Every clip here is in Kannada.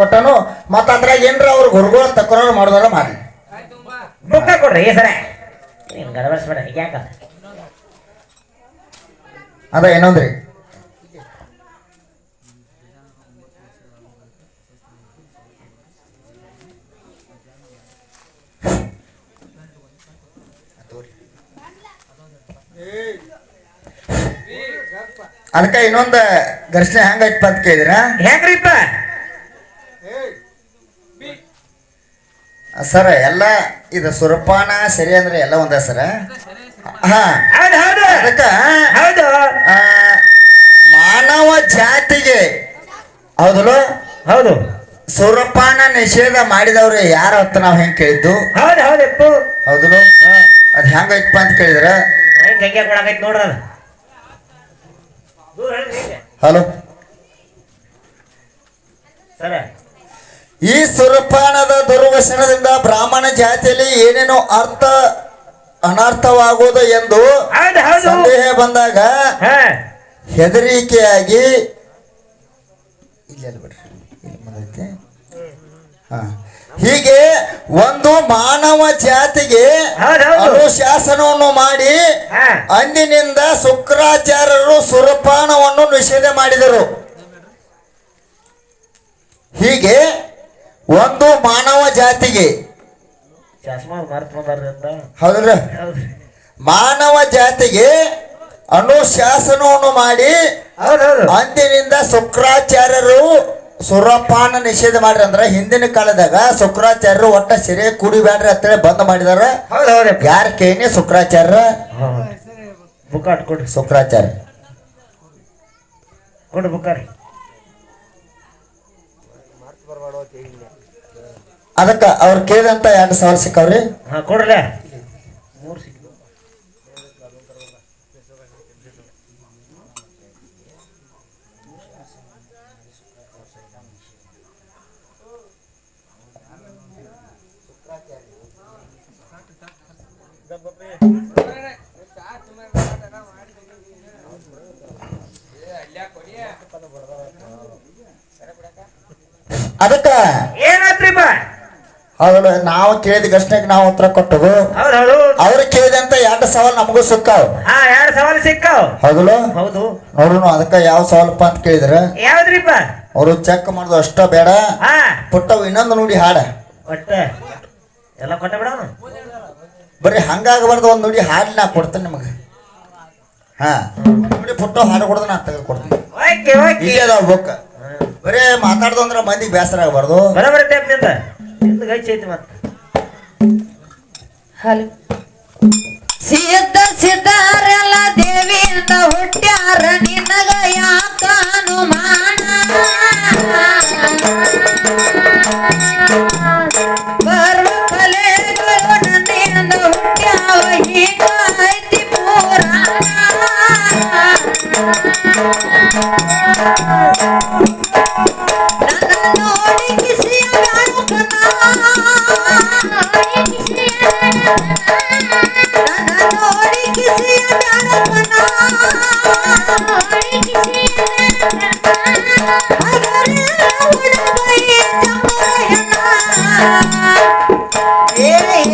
ಕೊಟ್ಟನು ಮತ್ತ ಅದ್ರಾಗ ಏನ್ರ ಅವ್ರ ಗುರುಗಳು ತಕರಾರು ಮಾಡಿದಾರ ಮಾಡಿ ಬುಕ್ಕ ಕೊಡ್ರಿ ಈ ಸರ. ನೀನು ಗಡಬಡಿಸ್ಬೇಡ ಯಾಕ? ಅದ ಏನಂದ್ರಿ ಅದಕ್ಕೆ ಇನ್ನೊಂದು ಘರ್ಷಣೆ ಹೆಂಗೈತಪ್ಪ ಅಂತ ಕೇಳಿದ್ರ? ಹೆಂಗ್ರಿಪ್ಪ? ಸರ್ ಎಲ್ಲ ಇದು ಸುರಪಾನ ಸರಿ ಅಂದ್ರೆ ಎಲ್ಲ ಒಂದ ಸರ? ಅದಕ್ಕ ಮಾನವ ಜಾತಿಗೆ ಹೌದಲ್ಲ? ಹೌದು. ಸುರಪಾನ ನಿಷೇಧ ಮಾಡಿದವ್ರು ಯಾರ ಅಂತ ನಾವ್ ಹೆಂಗ್ ಕೇಳಿದ್ದು? ಹೌದಲ್ಲ? ಅದ್ ಹೆಂಗೈತಪ್ಪ ಅಂತ ಕೇಳಿದ್ರ. ಹಲೋ. ಸರ ಈ ಸುರಪಾನದ ದುರ್ವಶನದಿಂದ ಬ್ರಾಹ್ಮಣ ಜಾತಿಯಲ್ಲಿ ಏನೇನೋ ಅರ್ಥ ಅನರ್ಥವಾಗುವುದು ಎಂದು ಸಂದೇಹ ಬಂದಾಗ ಹೆದರಿಕೆಯಾಗಿ ಬಿಡ್ರಿ ಹೀಗೆ ಒಂದು ಮಾನವ ಜಾತಿಗೆ ಅನುಶಾಸನವನ್ನು ಮಾಡಿ ಅಂದಿನಿಂದ ಶುಕ್ರಾಚಾರ್ಯರು ಸುರಪಾನವನ್ನು ನಿಷೇಧ ಮಾಡಿದರು. ಹೀಗೆ ಒಂದು ಮಾನವ ಜಾತಿಗೆ. ಹೌದ್ರ? ಮಾನವ ಜಾತಿಗೆ ಅನುಶಾಸನವನ್ನು ಮಾಡಿ ಅಂದಿನಿಂದ ಶುಕ್ರಾಚಾರ್ಯರು ಸುರಪಾನ ನಿಷೇಧ ಮಾಡ್ರಿ ಅಂದ್ರ ಹಿಂದಿನ ಕಾಲದಾಗ ಶುಕ್ರಾಚಾರ್ಯರು ಒಟ್ಟ ಸಿರೆ ಕುಡಿಬ್ಯಾಡ್ರಿ ಅಂತೇಳಿ ಬಂದ್ ಮಾಡಿದಾರ. ಯಾರ ಕೇನೆ ಶುಕ್ರಾಚಾರ್ಯ? ಶುಕ್ರಾಚಾರ್ಯ. ಕೊಡ್ರಿ ಬುಕ್ಕಾರಿ ಅದಕ್ಕ ಅವ್ರು ಕೇಳಿದಂತ ಎರಡು ಸಾವಿರ ಸಿಕ್ಕವ್ರಿ? ಹಾ ಕೊಡ್ರಲ್ಲ ಅದಕ್ಕ ಹೌದಲ್ಲ ನಾವು ಕೇಳಿದ ಪ್ರಶ್ನೆಗೆ ನಾವು ಉತ್ತರ ಕೊಟ್ಟವು. ಹೌದು ಹೌದು. ಅವ್ರು ಕೇಳಿದಂತ ಎರಡು ಸವಾಲ್ ನಮಗೂ ಸಿಕ್ಕಾವ್. ಹಾ ಎರಡು ಸವಾಲು ಸಿಕ್ಕಾವ್. ಹೌದಲ್ಲ? ಹೌದು. ನೋಡ್ರು ಅದಕ್ಕ ಯಾವ ಸವಾಲಪ್ಪ ಅಂತ ಕೇಳಿದ್ರೆ ಯಾವ್ದ್ರಿಪ್ಪ? ಅವರು ಚೆಕ್ ಮಾಡುದು ಅಷ್ಟ ಬೇಡ. ಪುಟ್ಟವು ಇನ್ನೊಂದು ನುಡಿ ಹಾಡ. ಒಟ್ಟ. ಎಲ್ಲ ಕೊಟ್ಟ ಬಿಡ ಬರೀ ಹಂಗಾಗಬಾರ್ದು ಒಂದು ನುಡಿ ಹಾಡಿ ನಾ ಕೊಡ್ತೇನೆ ನಿಮಗೆ. ಹಾ. ನೋಡಿ ಪುಟ್ಟ ಹಾಡು ಕೊಡೋದು ನಾ ತೆಗೆದು ಕೊಡ್ತೀನಿ. ಇಲ್ಲೇ ಅದಾವ ಬುಕ್. ಬರೀ ಮಾತಾಡ್ದು ಅಂದ್ರೆ ಮಂದಿಗೆ ಬೇಸರ ಆಗಬಾರ್ದು. ಬರಬರ ಟೈಪ್ನಿಂದ ನಿಂದು ಗೈಚ್ ಐತಿ ಮತ್ತೆ ಹಲೋ ಸಿದ್ಧ ಸಿದ್ಧಾರೆಲ್ಲ ದೇವಿಯಿಂದ ಹುಟ್ಟ್ಯಾರ ನಿನಗ ಯಾಕ ಅನುಮಾನ ಬರ್ವ ಕಲೆಗಳು ನನ್ನಿಂದ ಹುಟ್ಟ್ಯಾವ ಹೀಗ ಐತಿ ಪುರಾಣ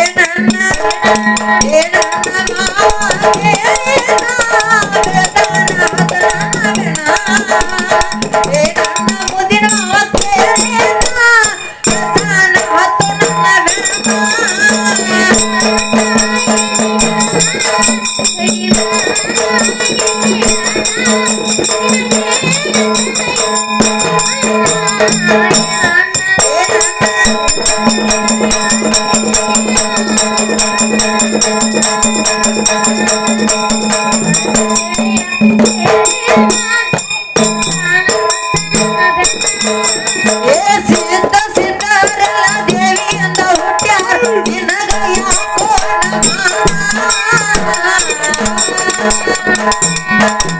ಏ ಏ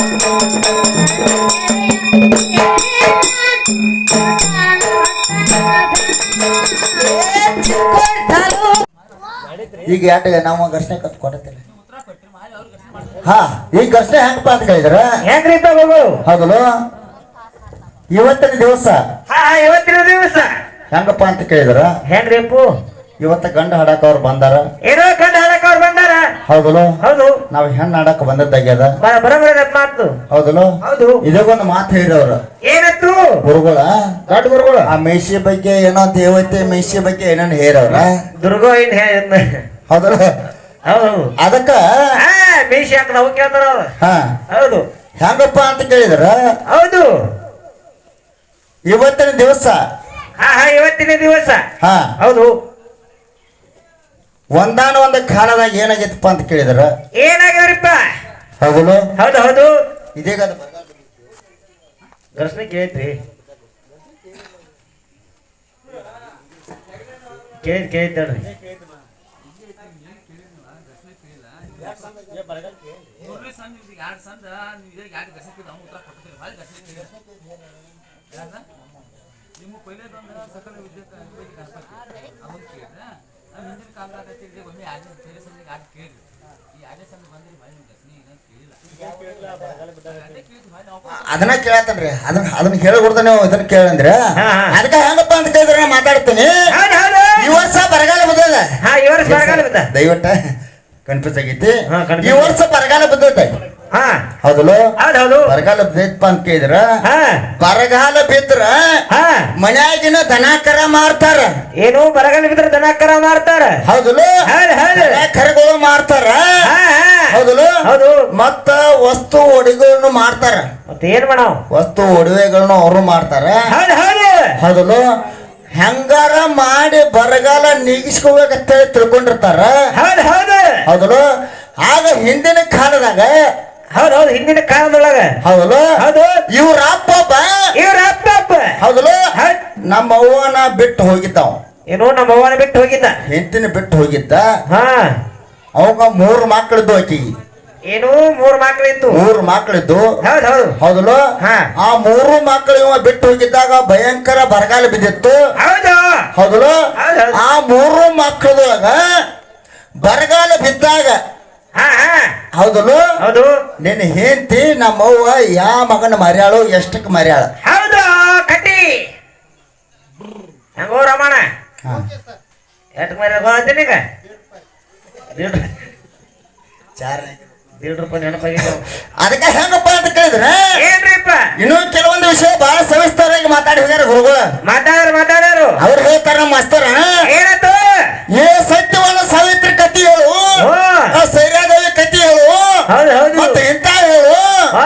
ಈಗ ಯಾಟ ನಾವು ಘರ್ಷಣೆ ಕತ್ ಕೊಡತ್ತಿಲ್ಲ ಹಾ ಈ ಘರ್ಷಣೆ ಹೆಂಗಪ್ಪ ಅಂತ ಕೇಳಿದ್ರ ಹೆಂಗ್ರಿಪ್ಪ ಮಗಳು ಹೌದಲ್ಲ? ಇವತ್ತಿನ ದಿವಸ. ಹಾ ಇವತ್ತಿನ ದಿವಸ. ಹೆಂಗಪ್ಪ ಅಂತ ಕೇಳಿದ್ರ? ಹೆಂಗ್ರಿಪ್ಪು ಇವತ್ತ ಗಂಡ ಹಾಡಕ್ ಅವ್ರು ಬಂದಾರ. ಏನೋ ಗಂಡ ಹಾಡಕ್ ಅವ್ರು ಬಂದಾರ? ಹೌದಲ್ಲ? ಹೌದು. ನಾವ್ ಹೆಣ್ಣು ಹಾಡಕ್ ಬಂದದ್ದಾಗ್ಯದ ಬರೋಬರ ಮಾತು ಹೌದಲ್ಲ? ಹೌದು. ಇದಕ್ಕೊಂದು ಮಾತು ಹೇಳಿದವ್ರ ಏನತ್ತು? ಗುರುಗಳ. ದೊಡ್ಡ ಗುರುಗಳು. ಆ ಮೇಷಿ ಬಗ್ಗೆ ಏನೋ ದೇವತೆ ಮೇಷಿ ಬಗ್ಗೆ ಏನೇನು ಹೇರವ್ರ ದುರ್ಗೋ ಏನ್ ಹೌದಲ್ಲ? ಹೌದು ಅದಕ್ಕ ಮೀಸಿ ಹಾಕದ ಅವ್ ಕೇಳ್ತಾರ ಅವ್ರು. ಹಾ. ಹೌದು. ಹೆಂಗಪ್ಪ ಅಂತ ಕೇಳಿದ್ರ? ಹೌದು. ಇವತ್ತಿನ ದಿವಸ? ಹಾ ಹಾ ಇವತ್ತಿನ ದಿವಸ. ಹಾ. ಹೌದು. ಒಂದಾನ ಒಂದ ಕಾಲದಾಗ ಏನಾಗೈತಪ್ಪ ಅಂತ ಕೇಳಿದ್ರ? ಏನಾಗ್ಯಾವ್ರಿಪ್ಪ? ಹೌದಲ್ಲ? ಹೌದು ಹೌದು. ಇದೀಗ ಅದು ಬರಗಾಲ ದರ್ಶನ ಕೇಳ್ತ್ರಿ. ಕೇಳಿ ಕೇಳ್ತಾಳ್ರಿ ಮೂರನೇ ಸಂದ ಇವ್ರಿಗೆ ಎರಡು ಸಂದ ನೀವು ಎರಡು ಗಸಕಿದ ಅವ್ನು ಉತ್ತರ ಭಾಳ ನಿಮ್ಮ ಪೈಲೇದೊಂದು ಸಕಲ ವಿದ್ಯುತ್ ವಿದ್ಯುತ್ ಗಣಪತಿ ಅವನು ಕೇಳಿದ್ರೆ ನಾವು ಹಿಂದಿನ ಕಾಲದಾಗ ಹತ್ತಿದ್ದೆ ಒಮ್ಮೆ ಬೇರೆ ಸಂದಿಗೆ ಈ ಆಡನೆ ಸಂದ ಬಂದಿರಿ? ಭಾಳ ನಿಮ್ಮ ಗಸನಿ ಏನಂತ ಕೇಳಿಲ್ಲ. ಅದನ್ನ ಕೇಳತ್ತನ್ರಿ. ಅದನ್ನ ಅದನ್ನ ಹೇಳ್ಕೊಡ್ತಾನೆ ನೀವು ಇದನ್ನ ಕೇಳಂದ್ರೆ ಅದಕ್ಕೆ ಹೆಂಗಪ್ಪ ಅಂತ ಕೇಳಿದ್ರೆ ನಾ ಮಾತಾಡ್ತೀನಿ. ಹೌದು ಹೌದು. ಈ ವರ್ಷ ಬರಗಾಲ ಬಿದ್ದದ ಹಾ ಈ ವರ್ಷ ಬರಗಾಲ ಬಿದ್ದ ದಯವಿಟ್ಟ. ಕನ್ಫ್ಯೂಸ್ ಆಗೈತಿ ಹಾ, confuse. ಈ ವರ್ಷ ಬರಗಾಲ ಬಂದೈತೆ. ಹಾ. ಹೌದಲ್ಲ? ಹೌದು ಹೌದು. ಬರಗಾಲ ಬಿದ್ದಪ್ಪ ಅಂತ ಕೇಳಿದ್ರ? ಹಾ. ಬರಗಾಲ ಬಿದ್ರ ಹಾ. ಮನ್ಯಾಗಿನ ದನಾಕರ ಮಾರ್ತಾರ. ಏನು ಬರಗಾಲ ಬಿದ್ರ ದನ ಕರ ಮಾಡ್ತಾರ ಹೌದಲ್ಲ? ಹೌದು ಹೌದು. ಕರಗಳು ಮಾರ್ತಾರ. ಹಾ ಹಾ. ಹೌದಲ್ಲ? ಹೌದು. ಮತ್ತ ವಸ್ತು ಒಡಿಗಳನ್ನು ಮಾಡ್ತಾರ ಮತ್ತೆ ಏನ್ ಮಾಡಾವ್? ವಸ್ತು ಒಡವೆಗಳನ್ನು ಅವರು ಮಾಡ್ತಾರ ಹೌದು ಹೌದು. ಹೌದಲ್ಲ? ಹೆಂಗಾರ ಮಾಡಿ ಬರಗಾಲ ನೀಗಿಸ್ಕೋಬೇಕಂತೇಳಿ ತಿಳ್ಕೊಂಡಿರ್ತಾರ? ಹೌದು ಹೌದು. ಹೌದಲ್ಲ? ಆಗ ಹಿಂದಿನ ಕಾಲದಾಗ ಹೌದು ಹೌದು ಹಿಂದಿನ ಕಾಲದೊಳಗ. ಹೌದಲ್ಲ? ಹೌದು. ಇವ್ರ ಅಪ್ಪ ಇವ್ರ ಅಪ್ಪ ಹೌದಲ್ಲ? ಹೌದ್. ನಮ್ಮ ಅವ್ವನ ಬಿಟ್ಟು ಹೋಗಿದ್ದಾವ ಏನೋ ನಮ್ಮ ಅವ್ವನ ಬಿಟ್ಟು ಹೋಗಿದ್ದ. ಹೆಂಡತಿನ ಬಿಟ್ಟು ಹೋಗಿದ್ದ. ಹಾ. ಅವಾಗ ಮೂರು ಮಕ್ಕಳದ್ದು ಆಕಿಗೆ. ಏನು ಮೂರು ಮಕ್ಳಿತ್ತು ಮೂರು ಮಕ್ಕಳಿದ್ದು ಹೌದು ಹೌದು. ಹೌದಲ್ಲ? ಹಾ. ಆ ಮೂರು ಮಕ್ಕಳು ಇವ ಬಿಟ್ಟು ಹೋಗಿದ್ದಾಗ ಭಯಂಕರ ಬರಗಾಲ ಬಿದ್ದಿತ್ತು. ಹೌದು. ಹೌದಲ್ಲ? ಹೌದ್ ಹೌದ್. ಆ ಮೂರು ಮಕ್ಕಳದೊಳಗ ಬರಗಾಲ ಬಿದ್ದಾಗ ಹೌದಲ್ಲ? ಹೌದು. ನಿನ್ನ ಹೆಂಡತಿ ನಮ್ಮವ್ವ ಯಾ ಮಗನ ಮರ್ಯಾಳು ಎಷ್ಟಕ್ಕೆ ಮರ್ಯಾಳ? ಹೌದು ಕಟ್ಟಿ. ಹೆಂಗೋ ರಮಣ? ಹಾ. ಎಷ್ಟು ಮರಿ ಗೊತ್ತೀನಿ ಈಗ. ದೀಡ್ ಅದಕ್ಕೆ ಹೆಂಗಪ್ಪ ಅಂತ ಕೇಳಿದ್ರೆ ಏನ್ರಿಪ್ಪ ಇನ್ನೂ ಕೆಲವೊಂದು ವಿಷಯ ಬಹಳ ಸವಿಸ್ತಾರಾಗಿ ಮಾತಾಡಿ ಹೋಗ್ಯಾರ ಗುರುಗಳು. ಮಾತಾಡ್ರ ಮಾತಾಡ್ಯಾರು. ಅವ್ರು ಹೇಳ್ತಾರ ನಮ್ಮ ಮಾಸ್ತರ ಏನತ್ತು ಏ ಸತ್ಯವನ್ನ ಸಾವಿತ್ರಿ ಕತಿ ಹೇಳು. ಆ ಸೈರಾದೇವಿ ಕತಿ ಹೇಳು. ಹೌದು ಹೌದು. ಮತ್ತೆ ಇಂತ ಹೇಳು. ಆ,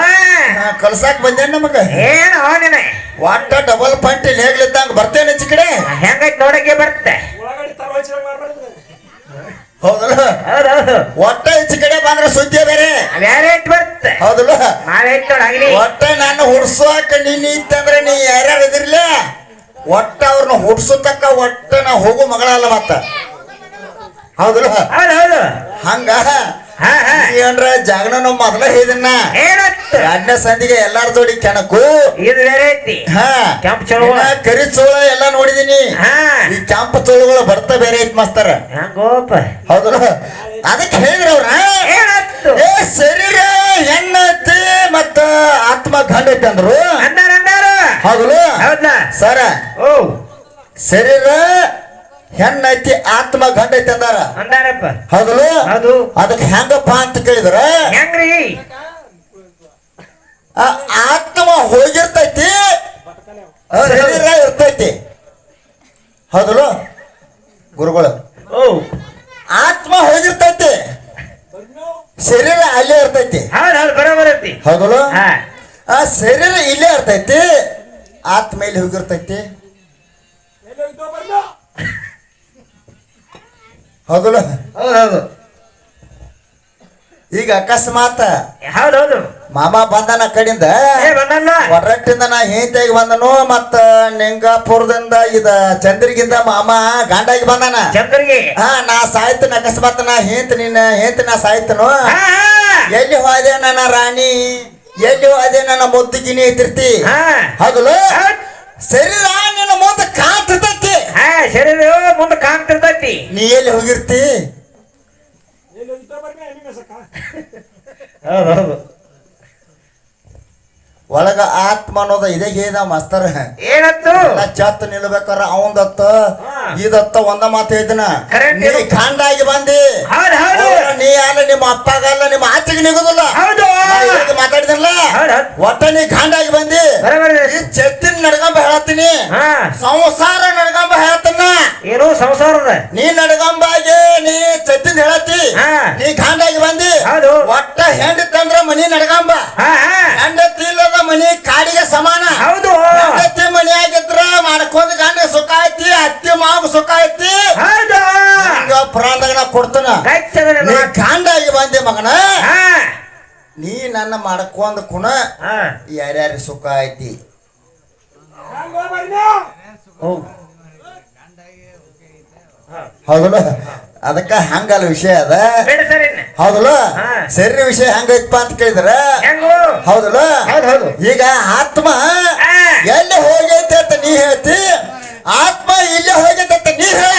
ಕಲ್ಸಾಕ್ ಬಂದೇನ್ ನಮಗ? ಏನು ಅವನಿನ? ವಾಟ ಡಬಲ್ ಪಂಟಿ ಹೇಗ್ಲಿದ್ದಂಗ ಬರ್ತೇನೆ ಹೆಚ್ಚು ಕಡೆ? ಹೆಂಗೈತ್ ನೋಡಕ್ಕೆ ಬರ್ತೆ ಹೌದಲ್ಲ? ಹೌದು ಹೌದು. ಒಟ್ಟ ಹೆಚ್ಚು ಕಡೆ ಬಂದ್ರೆ ಸುದ್ದಿ ಬೇರೆ. ಬೇರೆ ಇಟ್ಟು ಬರುತ್ತೆ? ಹೌದಲ್ಲ? ನಾಳೆ ನೋಡಿ ಆಗಲಿ. ಒಟ್ಟ ನಾನು ಹುಡ್ಸೋಕ ನೀನ್ ಇತ್ತಂದ್ರೆ ನೀ ಯಾರ್ಯಾರು ಇದಿರ್ಲ ಒಟ್ಟ ಅವ್ರನ್ನ ಹುಡ್ಸೋತಕ್ಕ ಒಟ್ಟ ನಾ ಹೋಗು ಮಗಳಲ್ಲ ಮತ್ತ ಹೌದಲ್ಲ? ಹೌದು ಹೌದು. ಹಂಗ? ಹಾ ಹಾ. ಏನ್ರ ಜಾಗನ ಮೊದಲು ಮೊದಲ ಹೇಳಿದನ್ನ ಅಣ್ಣ ಎರಡನೇ ಸಂದಿಗೆ ಎಲ್ಲಾರ ಜೋಡಿ ಕೆಣಕು? ಇದು ಬೇರೆ ಐತಿ. ಹಾ. ಕೆಂಪು ಚೋಳ. ಕರಿ ಚೋಳ ಎಲ್ಲ ನೋಡಿದೀನಿ. ಹಾ. ಈ ಕೆಂಪು ಚೋಳಗಳು ಬರ್ತಾ ಬೇರೆ ಐತ್ ಮಾಸ್ತರ. ಹೌದಲ್ಲ? ಅದಕ್ಕೆ ಹೇಳಿದ್ರ ಅವ್ರ ಏನತ್ತು ಏ ಶರೀರ ಹೆಣ್ಣೈತಿ ಮತ್ತ ಆತ್ಮ ಗಂಡ ಐತಿ ಅಂದ್ರು. ಅಂದಾರ ಅಂದಾರ? ಹೌದಲ್ಲ? ಹೌದಾ ಸರ ಓ. ಶರೀರ ಹೆಣ್ಣೈತಿ ಆತ್ಮ ಗಂಡ ಐತಿ ಅಂದಾರ. ಅಂದಾರಪ್ಪ. ಹೌದಲ್ಲ? ಹೌದು. ಅದಕ್ಕೆ ಹೆಂಗಪ್ಪ ಅಂತ ಕೇಳಿದ್ರ ಹೆಂಗ್ರಿ? ಆ ಆತ್ಮ ಹೋಗಿರ್ತೈತಿ. ಶರೀರ ಇರ್ತೈತಿ. ಹೌದಲ್ಲ? ಗುರುಗಳು ಓ. ಆತ್ಮ ಹೋಗಿರ್ತೈತಿ. ಶರೀರ ಅಲ್ಲೇ ಇರ್ತೈತಿ. ಹೌದು ಹೌದು ಬರೋಬರ್ ಐತಿ. ಹೌದಲ್ಲ? ಹಾ. ಆ ಶರೀರ ಇಲ್ಲೇ ಇರ್ತೈತಿ ಆತ್ಮ ಮೇಲೆ ಹೋಗಿರ್ತೈತಿ. ಹೌದಲ್ಲ? ಹೌದು ಹೌದು. ಈಗ ಅಕಸ್ಮಾತ್ ಹೌದು ಹೌದು. ಮಾಮ ಬಂದನ ಕಡಿಂದ? ಒಡ್ರಟ್ಟಿಂದ ನಾ ಹೆಂಡತಿಯಾಗಿ ಬಂದನು ಮತ್ತ ನಿಂಗಾಪುರದಿಂದ ಇದ ಚಂದ್ರಿಗಿಂದ ಮಾಮ ಗಾಂಡಾಗಿ ಬಂದನ. ಚಂದ್ರಿಗೆ? ಹಾ ನಾ ಸಾಯ್ತನ ಅಕಸ್ಮಾತ್ ನಾ ಹೇಂತ ನಿನ್ನ ಹೇಂತ ನಾ ಸಾಯ್ತನು. ಎಲ್ಲಿ ಹೋದೆ ನನ್ನ ರಾಣಿ? ಎಲ್ಲಿ ಹೋದೆ ನನ್ನ ಮುದ್ದಿಗಿನಿ ಐತಿರ್ತಿ ಹಾಂ. ಹಗಲು? ಸರಿ ಶರೀರ ನಿನ್ನ ಮುಂದೆ ಕಾಣ್ತಿರ್ತೈತಿ. ಹಾ ಶರೀರ ಮುಂದೆ ಕಾಣ್ತಿರ್ತೈತಿ. ನೀ ಎಲ್ಲಿ ಹೋಗಿರ್ತಿ? ಹೌದು ಹೌದು. ಒಳಗ ಆತ್ಮ ಅನ್ನೋದ ಇದೇ ಹೇದ ಮಾಸ್ತರ್. ಏನತ್ತು? ಚತ್ ನಿಲ್ಬೇಕಾರ ಅವಂದತ್ತ ಇದತ್ತ ಒಂದ ಮಾತು ಇದನ್ನ ನೀ. ಖಂಡಾಗಿ ಬಂದಿ. ನೀ ಅಲ್ಲ ನಿಮ್ಮ ಅಪ್ಪಗಲ್ಲ ನಿಮ್ಮ ಆಚೆಗೆ ನಿಗೋದಲ್ಲ. ಮಾತಾಡಿದಲ್ಲ ಒಟ್ಟ ನೀ ಖಂಡಾಗಿ ಬಂದಿ. ಈ ಚತ್ತಿನ ನಡ್ಗಂಬ ಹೇಳತ್ತೀನಿ. ಸಂಸಾರ ನಡ್ಗಂಬ ಹೇಳತ್ತನ್ನ ಏನು ಸಂಸಾರದ ನೀ ನಡ್ಕೊಂಬಾಗಿ ನೀ ಚತ್ತಿನ ಹೇಳತ್ತಿ. ನೀ ಖಂಡಾಗಿ ಬಂದಿ. ಒಟ್ಟ ಹೆಂಡಿತ್ತಂದ್ರ ಮನಿ ನಡ್ಗಂಬ. ಮಗನ? ನೀ ನನ್ನ ಮಾಡ್ಕೊಂಡ ಕುಣ. ಯಾರ್ಯಾರ ಸುಖ ಐತಿ? ಹೌದಲ್ಲ? ಅದಕ್ಕ ಹಂಗಲ್ಲ ವಿಷಯ ಅದ. ಹೌದಲ್ಲ? ಸರಿ ವಿಷಯ ಹಂಗೈತಪ್ಪ ಅಂತ ಕೇಳಿದ್ರ? ಹೌದಲ್ಲ? ಈಗ ಆತ್ಮ ಎಲ್ಲಿ ಹೋಗೈತೆ ಅಂತ ನೀ ಹೇಳ್ತಿ? ಆತ್ಮ ಇಲ್ಲೇ ಹೋಗೈತೆ ಅಂತ ನೀ ಹೇಳ.